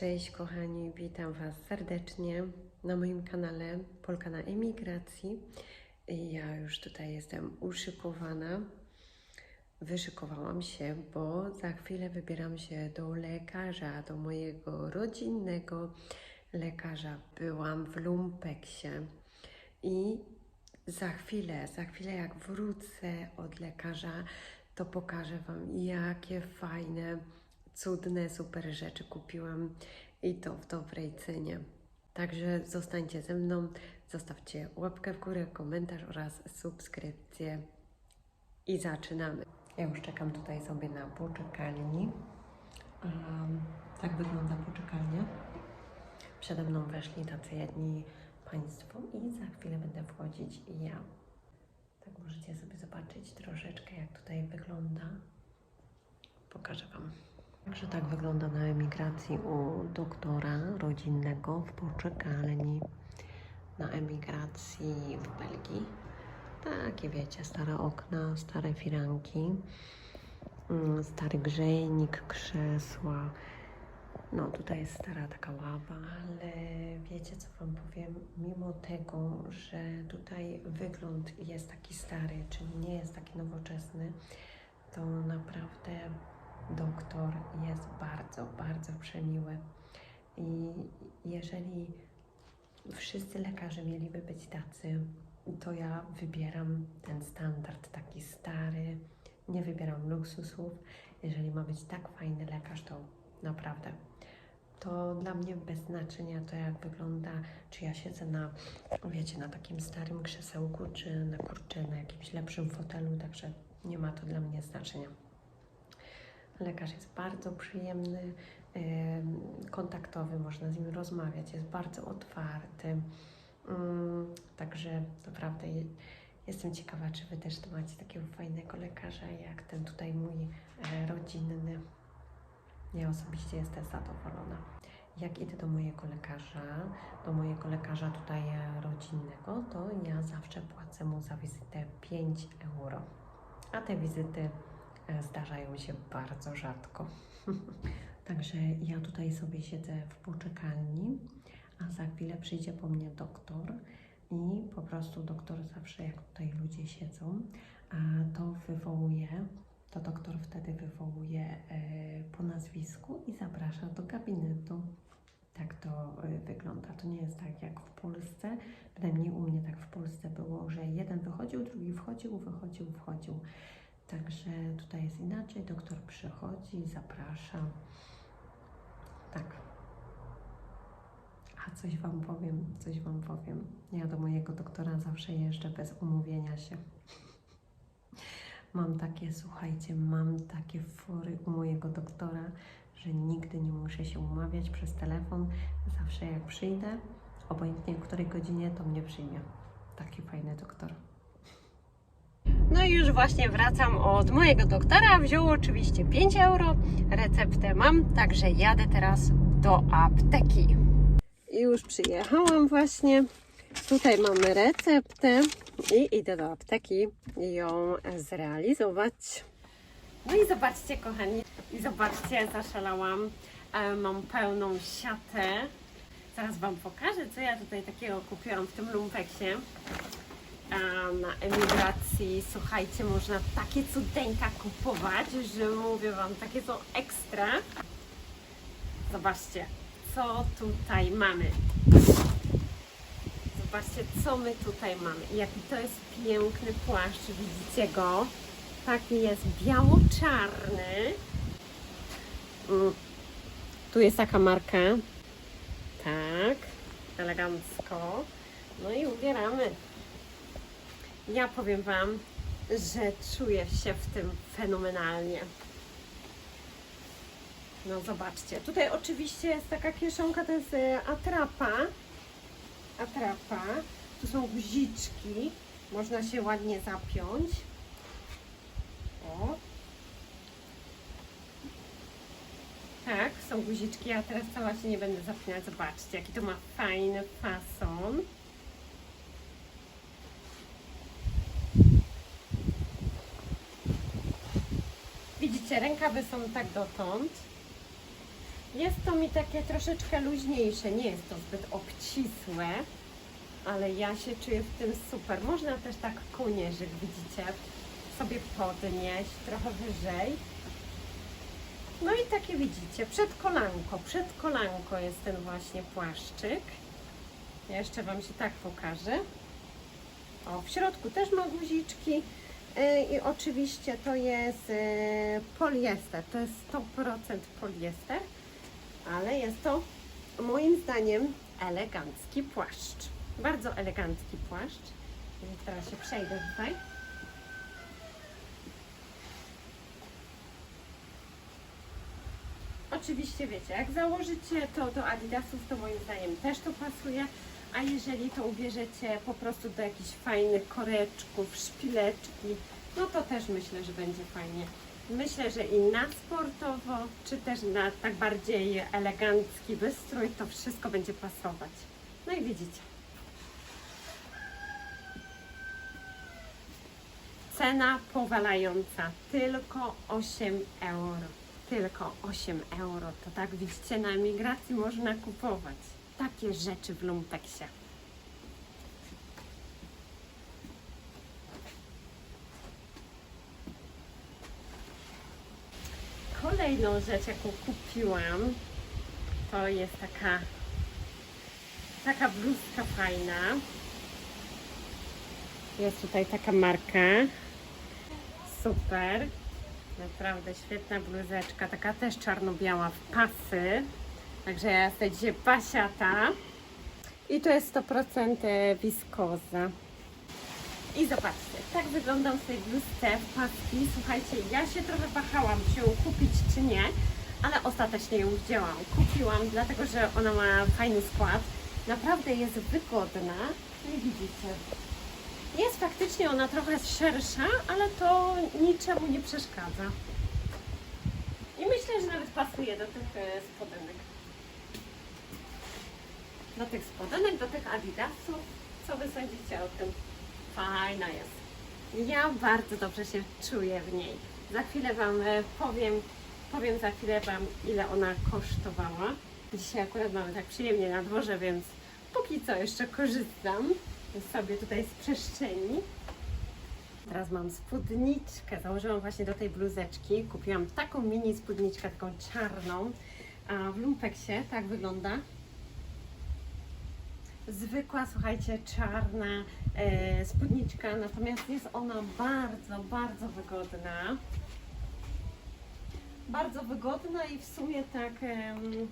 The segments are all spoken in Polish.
Cześć kochani, witam Was serdecznie na moim kanale Polka na emigracji. Ja już tutaj jestem uszykowana. Wyszykowałam się, bo za chwilę wybieram się do lekarza, do mojego rodzinnego lekarza. Byłam w Lumpeksie i za chwilę, za chwilę jak wrócę od lekarza, to pokażę Wam, jakie fajne, cudne, super rzeczy kupiłam i to w dobrej cenie. Także zostańcie ze mną, zostawcie łapkę w górę, komentarz oraz subskrypcję i zaczynamy. Ja już czekam tutaj sobie na poczekalni. Um, tak wygląda poczekalnia. Przede mną weszli tacy jedni Państwo i za chwilę będę wchodzić i ja. Tak możecie sobie zobaczyć troszeczkę, jak tutaj wygląda. Pokażę Wam. Także tak wygląda na emigracji u doktora rodzinnego w poczekalni. Na emigracji w Belgii. Takie wiecie, stare okna, stare firanki, mm, stary grzejnik, krzesła. No, tutaj jest stara taka ława, ale wiecie co Wam powiem? Mimo tego, że tutaj wygląd jest taki stary, czyli nie jest taki nowoczesny, to naprawdę doktor jest bardzo, bardzo przemiły. I jeżeli wszyscy lekarze mieliby być tacy, to ja wybieram ten standard taki stary, nie wybieram luksusów. Jeżeli ma być tak fajny lekarz, to naprawdę to dla mnie bez znaczenia to, jak wygląda, czy ja siedzę na, wiecie, na takim starym krzesełku, czy na kurczę, na jakimś lepszym fotelu, także nie ma to dla mnie znaczenia. Lekarz jest bardzo przyjemny, em, kontaktowy, można z nim rozmawiać, jest bardzo otwarty. Mm, Także naprawdę je- jestem ciekawa, czy Wy też macie takiego fajnego lekarza, jak ten tutaj mój e, rodzinny. Ja osobiście jestem zadowolona. Jak idę do mojego lekarza, do mojego lekarza tutaj e, rodzinnego, to ja zawsze płacę mu za wizytę 5 euro. A te wizyty zdarzają się bardzo rzadko. Także ja tutaj sobie siedzę w poczekalni, a za chwilę przyjdzie po mnie doktor i po prostu doktor zawsze, jak tutaj ludzie siedzą, to wywołuje to doktor wtedy wywołuje e, po nazwisku i zaprasza do gabinetu. Tak to e, wygląda. To nie jest tak jak w Polsce, przynajmniej u mnie tak w Polsce było, że jeden wychodził, drugi wchodził, wychodził, wchodził. Także tutaj jest inaczej. Doktor przychodzi, zaprasza. Tak. A coś Wam powiem, coś Wam powiem. Ja do mojego doktora zawsze jeżdżę bez umówienia się. Mam takie, słuchajcie, mam takie fory u mojego doktora, że nigdy nie muszę się umawiać przez telefon. Zawsze jak przyjdę, obojętnie w której godzinie, to mnie przyjmie. Taki fajny doktor. No i już właśnie wracam od mojego doktora. Wziął oczywiście 5 euro. Receptę mam, także jadę teraz do apteki. I już przyjechałam właśnie. Tutaj mamy receptę i idę do apteki ją zrealizować. No i zobaczcie, kochani, i zobaczcie, zaszalałam. E, Mam pełną siatę. Zaraz Wam pokażę, co ja tutaj takiego kupiłam w tym lumpeksie. Na emigracji, słuchajcie, można takie cudeńka kupować, że mówię Wam, takie są ekstra. Zobaczcie, co tutaj mamy. Zobaczcie, co my tutaj mamy. Jaki to jest piękny płaszcz, widzicie go? Taki jest biało-czarny. Mm. Tu jest taka marka. Tak, elegancko. No i ubieramy. Ja powiem Wam, że czuję się w tym fenomenalnie. No zobaczcie, tutaj oczywiście jest taka kieszonka, to jest e, atrapa. Atrapa. Tu są guziczki. Można się ładnie zapiąć. O. Tak, są guziczki. Ja teraz cała się nie będę zapinać. Zobaczcie, jaki to ma fajny fason. Rękawy są tak dotąd. Jest to mi takie troszeczkę luźniejsze, nie jest to zbyt obcisłe, ale ja się czuję w tym super. Można też tak kołnierzyk, widzicie, sobie podnieść trochę wyżej. No i takie widzicie, przed kolanko, przed kolanko jest ten właśnie płaszczyk. Jeszcze Wam się tak pokażę. O, w środku też ma guziczki i oczywiście to jest yy, poliester, to jest 100% poliester, ale jest to moim zdaniem elegancki płaszcz. Bardzo elegancki płaszcz. I teraz się przejdę tutaj. Oczywiście wiecie, jak założycie to do Adidasów, to moim zdaniem też to pasuje, a jeżeli to ubierzecie po prostu do jakichś fajnych koreczków, szpileczki, no to też myślę, że będzie fajnie. Myślę, że i na sportowo, czy też na tak bardziej elegancki wystrój, to wszystko będzie pasować. No i widzicie. Cena powalająca, tylko 8 euro. Tylko 8 euro. To tak widzicie, na emigracji można kupować takie rzeczy w lumpeksie. Kolejną rzecz, jaką kupiłam, to jest taka taka bluzka fajna. Jest tutaj taka marka. Super. Naprawdę świetna bluzeczka, taka też czarno-biała w pasy. Także ja jestem dzisiaj pasiata. I to jest 100% wiskoza. I zobaczcie, tak wyglądam w tej bluzce w paski. Słuchajcie, ja się trochę wahałam, czy ją kupić, czy nie, ale ostatecznie ją wzięłam. Kupiłam, dlatego że ona ma fajny skład. Naprawdę jest wygodna. No i widzicie, jest faktycznie ona trochę szersza, ale to niczemu nie przeszkadza. I myślę, że nawet pasuje do tych e, spodenek. Do tych spodenek, do tych adidasów. Co Wy sądzicie o tym? Fajna jest. Ja bardzo dobrze się czuję w niej. Za chwilę Wam e, powiem, powiem za chwilę Wam, ile ona kosztowała. Dzisiaj akurat mamy tak przyjemnie na dworze, więc póki co jeszcze korzystam sobie tutaj z przestrzeni. Teraz mam spódniczkę, założyłam właśnie do tej bluzeczki. Kupiłam taką mini spódniczkę, taką czarną. A w lumpeksie tak wygląda. Zwykła, słuchajcie, czarna e, spódniczka, natomiast jest ona bardzo, bardzo wygodna. Bardzo wygodna i w sumie tak em,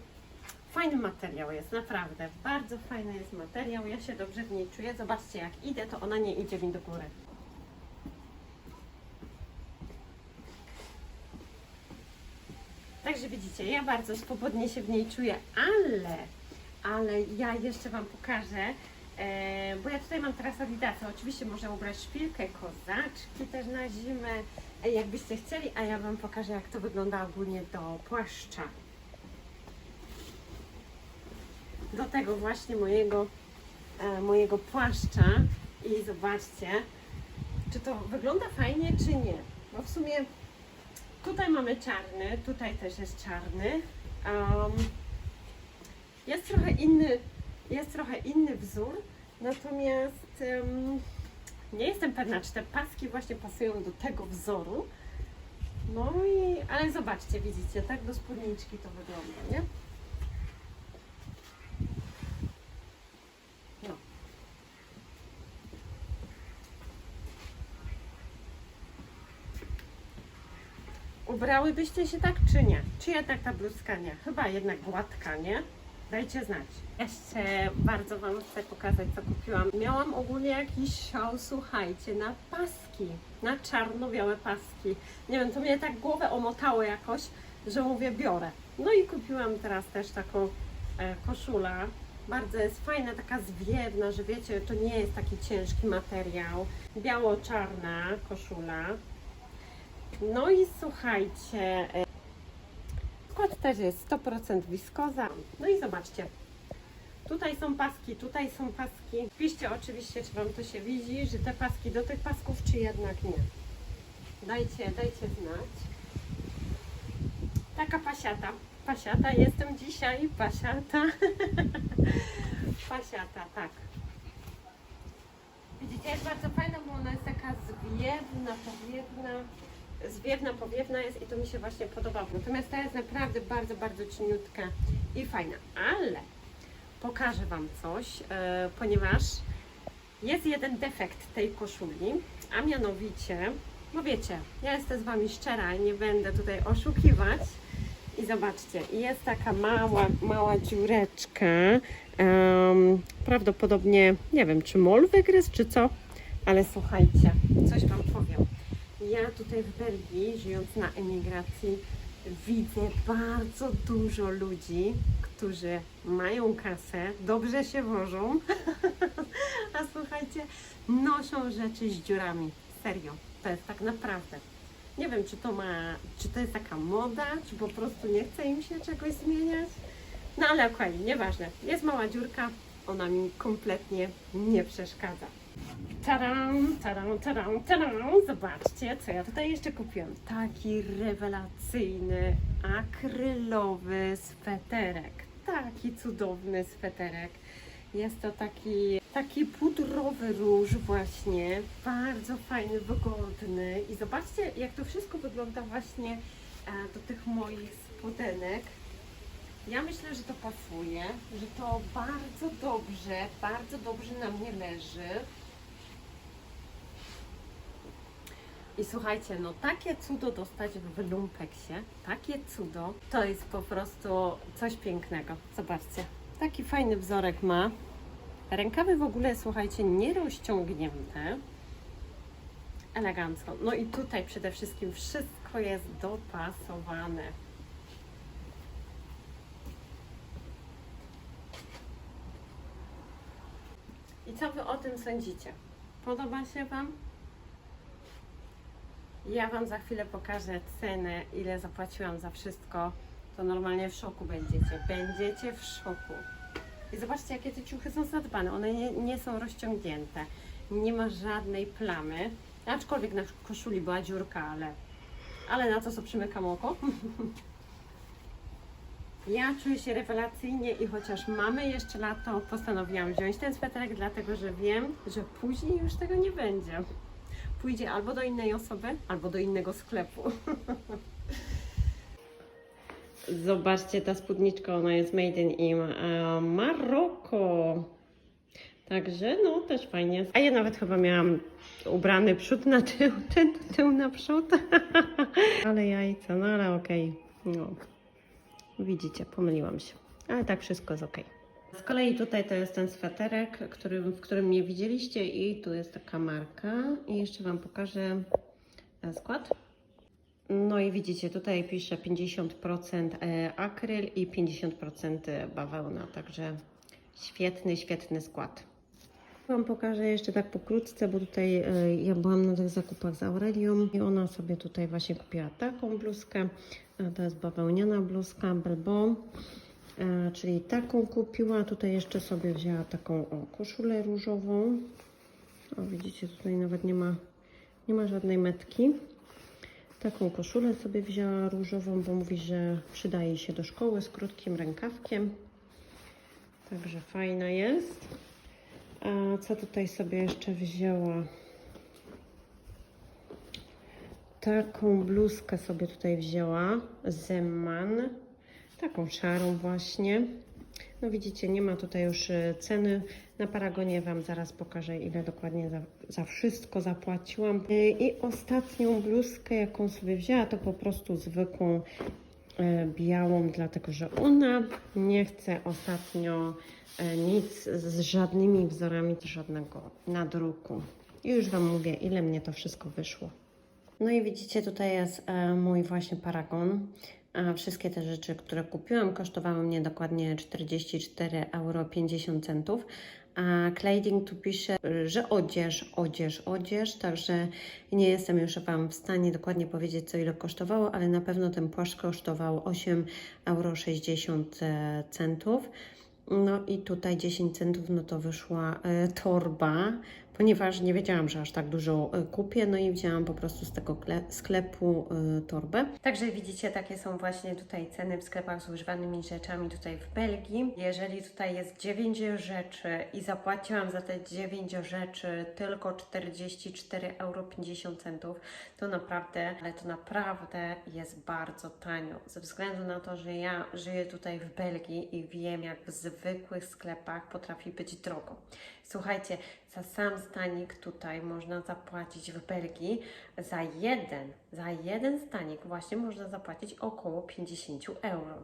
fajny materiał jest, naprawdę. Bardzo fajny jest materiał, ja się dobrze w niej czuję. Zobaczcie, jak idę, to ona nie idzie mi do góry. Także widzicie, ja bardzo swobodnie się w niej czuję, ale, ale ja jeszcze Wam pokażę, e, bo ja tutaj mam teraz adidasy. Oczywiście można ubrać szpilkę, kozaczki też na zimę, e, jakbyście chcieli, a ja Wam pokażę, jak to wygląda ogólnie do płaszcza. Do tego właśnie mojego, e, mojego płaszcza i zobaczcie, czy to wygląda fajnie, czy nie. Bo w sumie Tutaj mamy czarny, tutaj też jest czarny. Um, jest trochę inny, jest trochę inny wzór, natomiast um, nie jestem pewna, czy te paski właśnie pasują do tego wzoru. No i, ale zobaczcie, widzicie, tak do spódniczki to wygląda, nie? No. Ubrałybyście się tak czy nie? Czy jednak ta bluzka nie? Chyba jednak gładka, nie? Dajcie znać. Jeszcze bardzo Wam chcę pokazać, co kupiłam. Miałam ogólnie jakiś szał, słuchajcie, na paski, na czarno-białe paski. Nie wiem, to mnie tak głowę omotało jakoś, że mówię, biorę. No i kupiłam teraz też taką e, koszulę. Bardzo jest fajna, taka zwiewna, że wiecie, to nie jest taki ciężki materiał. Biało-czarna koszula. No i słuchajcie, e, skład też jest 100% wiskoza. No i zobaczcie, tutaj są paski, tutaj są paski. Piszcie oczywiście, czy Wam to się widzi, że te paski do tych pasków, czy jednak nie. Dajcie, dajcie znać. Taka pasiata, pasiata jestem dzisiaj, pasiata. pasiata, tak. Widzicie, jest bardzo fajna, bo ona jest taka zwiewna, powiewna. Zwiewna, powiewna jest i to mi się właśnie podoba. Natomiast ta jest naprawdę bardzo, bardzo cieniutka i fajna. Ale pokażę Wam coś, e, ponieważ jest jeden defekt tej koszuli, a mianowicie, no wiecie, ja jestem z Wami szczera i nie będę tutaj oszukiwać. I zobaczcie, jest taka mała, mała dziureczka. em, prawdopodobnie, nie wiem, czy mol wygryzł, czy co, ale słuchajcie, coś Wam. Ja tutaj w Belgii, żyjąc na emigracji, widzę bardzo dużo ludzi, którzy mają kasę, dobrze się wożą, a słuchajcie, noszą rzeczy z dziurami. Serio, to jest tak naprawdę. Nie wiem, czy to ma, czy to jest taka moda, czy po prostu nie chce im się czegoś zmieniać. No ale okej, nieważne. Jest mała dziurka, ona mi kompletnie nie przeszkadza. Taram, taram, taram, taram. Zobaczcie, co ja tutaj jeszcze kupiłam. Taki rewelacyjny, akrylowy sweterek. Taki cudowny sweterek. Jest to taki, taki pudrowy róż właśnie, bardzo fajny, wygodny. I zobaczcie, jak to wszystko wygląda właśnie e, do tych moich spodenek. Ja myślę, że to pasuje, że to bardzo dobrze, bardzo dobrze na mnie leży. I słuchajcie, no takie cudo dostać w lumpeksie, takie cudo, to jest po prostu coś pięknego. Zobaczcie, taki fajny wzorek ma. Rękawy w ogóle, słuchajcie, nie rozciągnięte. Elegancko. No i tutaj przede wszystkim wszystko jest dopasowane. I co Wy o tym sądzicie? Podoba się Wam? Ja Wam za chwilę pokażę cenę, ile zapłaciłam za wszystko. To normalnie w szoku będziecie. Będziecie w szoku. I zobaczcie, jakie te ciuchy są zadbane. One nie, nie są rozciągnięte. Nie ma żadnej plamy. Aczkolwiek na koszuli była dziurka, ale, ale na to, co przymykam oko. Ja czuję się rewelacyjnie i chociaż mamy jeszcze lato, postanowiłam wziąć ten sweterek, dlatego że wiem, że później już tego nie będzie. Pójdzie albo do innej osoby, albo do innego sklepu. Zobaczcie, ta spódniczka, ona jest made in im Maroko. Także no, też fajnie. A ja nawet chyba miałam ubrany przód na tył, ten tył na przód. ale jajca, no ale okej. No. Widzicie, pomyliłam się. Ale tak wszystko jest ok. Z kolei tutaj to jest ten sweterek, który, w którym mnie widzieliście i tu jest taka marka. I jeszcze Wam pokażę e, skład. No i widzicie, tutaj pisze 50% e, akryl i 50% bawełna, także świetny, świetny skład. Wam pokażę jeszcze tak pokrótce, bo tutaj e, ja byłam na tych zakupach z Aurelią i ona sobie tutaj właśnie kupiła taką bluzkę. E, To jest bawełniana bluzka Belbo, e, czyli taką kupiła. Tutaj jeszcze sobie wzięła taką o, koszulę różową. O, widzicie, tutaj nawet nie ma, nie ma żadnej metki. Taką koszulę sobie wzięła różową, bo mówi, że przydaje się do szkoły z krótkim rękawkiem. Także fajna jest. A co tutaj sobie jeszcze wzięła? Taką bluzkę sobie tutaj wzięła. Zeman. Taką szarą właśnie. No widzicie, nie ma tutaj już e, ceny. Na Paragonie Wam zaraz pokażę, ile dokładnie za, za wszystko zapłaciłam. E, I ostatnią bluzkę, jaką sobie wzięła, to po prostu zwykłą e, białą, dlatego że ona nie chce ostatnio nic z żadnymi wzorami, żadnego nadruku. I już Wam mówię, ile mnie to wszystko wyszło. No i widzicie, tutaj jest mój właśnie paragon. A wszystkie te rzeczy, które kupiłam, kosztowały mnie dokładnie 44,50 euro. A Cladding tu pisze, że odzież, odzież, odzież, także nie jestem już Wam w stanie dokładnie powiedzieć, co ile kosztowało, ale na pewno ten płaszcz kosztował 8,60 euro. No i tutaj 10 centów, no to wyszła e, torba, ponieważ nie wiedziałam, że aż tak dużo e, kupię, no i wzięłam po prostu z tego kle- sklepu e, torbę. Także widzicie, takie są właśnie tutaj ceny w sklepach z używanymi rzeczami tutaj w Belgii. Jeżeli tutaj jest 9 rzeczy i zapłaciłam za te 9 rzeczy tylko 44,50 euro, to naprawdę, ale to naprawdę jest bardzo tanio. Ze względu na to, że ja żyję tutaj w Belgii i wiem, jak w zwykłych sklepach potrafi być drogo. Słuchajcie, za sam stanik tutaj można zapłacić w Belgii za jeden, za jeden stanik właśnie można zapłacić około 50 euro.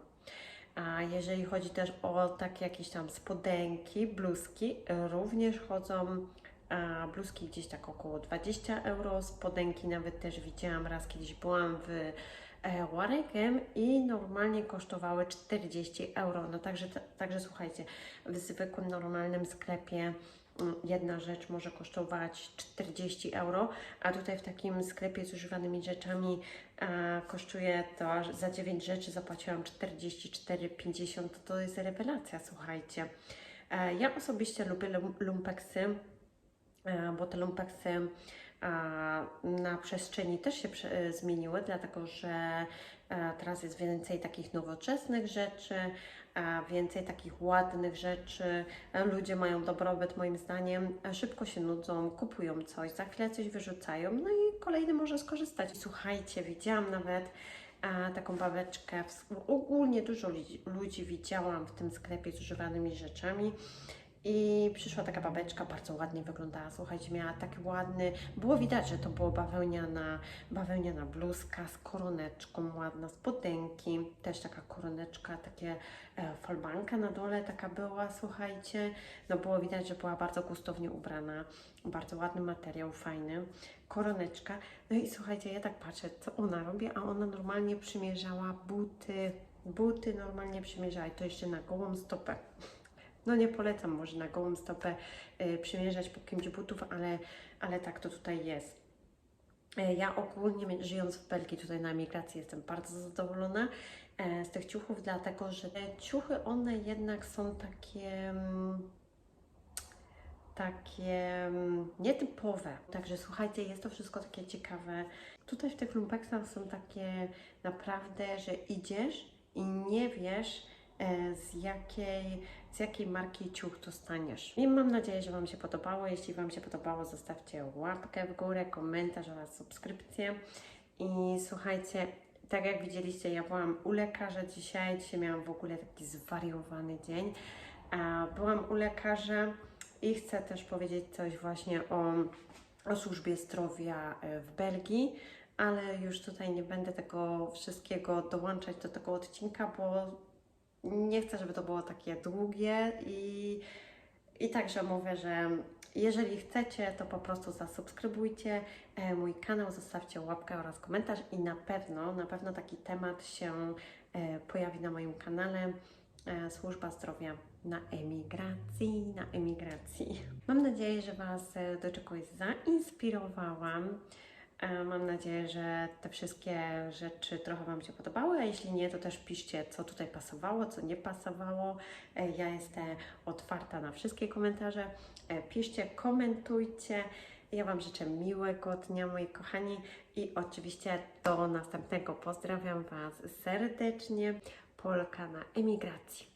A jeżeli chodzi też o takie jakieś tam spodenki, bluzki, również chodzą a bluzki gdzieś tak około 20 euro, spodenki nawet też widziałam raz kiedyś byłam w e, Waregem i normalnie kosztowały 40 euro. No także, także słuchajcie, w zwykłym normalnym sklepie mm, jedna rzecz może kosztować 40 euro, a tutaj w takim sklepie z używanymi rzeczami e, kosztuje to za 9 rzeczy zapłaciłam 44,50. To, jest rewelacja, słuchajcie. E, ja osobiście lubię lum- lumpeksy, e, bo te lumpeksy na przestrzeni też się e, zmieniły, dlatego że e, teraz jest więcej takich nowoczesnych rzeczy, więcej takich ładnych rzeczy. E, Ludzie mają dobrobyt, moim zdaniem, szybko się nudzą, kupują coś, za chwilę coś wyrzucają, no i kolejny może skorzystać. Słuchajcie, widziałam nawet taką babeczkę, w, ogólnie dużo ludzi widziałam w tym sklepie z używanymi rzeczami. I przyszła taka babeczka, bardzo ładnie wyglądała. Słuchajcie, miała taki ładny. Było widać, że to było bawełniana, bawełniana bluzka z koroneczką, ładna spodenki, też taka koroneczka, takie e, falbanka na dole taka była, słuchajcie. No było widać, że była bardzo gustownie ubrana, bardzo ładny materiał, fajny, koroneczka. No i słuchajcie, ja tak patrzę, co ona robi, a ona normalnie przymierzała buty, buty normalnie przymierzała i to jeszcze na gołą stopę. No nie polecam może na gołą stopę y, przymierzać po kimś butów, ale, ale tak to tutaj jest. E, Ja ogólnie żyjąc w Belgii tutaj na emigracji jestem bardzo zadowolona e, z tych ciuchów, dlatego że te ciuchy one jednak są takie mm, takie mm, nietypowe. Także słuchajcie, jest to wszystko takie ciekawe. Tutaj w tych lumpeksach są takie naprawdę, że idziesz i nie wiesz z jakiej, z jakiej marki ciuch dostaniesz. I mam nadzieję, że Wam się podobało. Jeśli Wam się podobało, zostawcie łapkę w górę, komentarz oraz subskrypcję. I słuchajcie, tak jak widzieliście, ja byłam u lekarza dzisiaj. Dzisiaj miałam w ogóle taki zwariowany dzień. Byłam u lekarza i chcę też powiedzieć coś właśnie o, o służbie zdrowia e, w Belgii, ale już tutaj nie będę tego wszystkiego dołączać do tego odcinka, bo nie chcę, żeby to było takie długie i, i także mówię, że jeżeli chcecie, to po prostu zasubskrybujcie e, mój kanał, zostawcie łapkę oraz komentarz i na pewno, na pewno taki temat się e, pojawi na moim kanale. E, Służba zdrowia na emigracji, na emigracji. Mam nadzieję, że Was do czegoś zainspirowałam. E, Mam nadzieję, że te wszystkie rzeczy trochę Wam się podobały, a jeśli nie, to też piszcie, co tutaj pasowało, co nie pasowało. E, Ja jestem otwarta na wszystkie komentarze. E, Piszcie, komentujcie. Ja Wam życzę miłego dnia, moi kochani, i oczywiście do następnego. Pozdrawiam Was serdecznie. Polka na emigracji.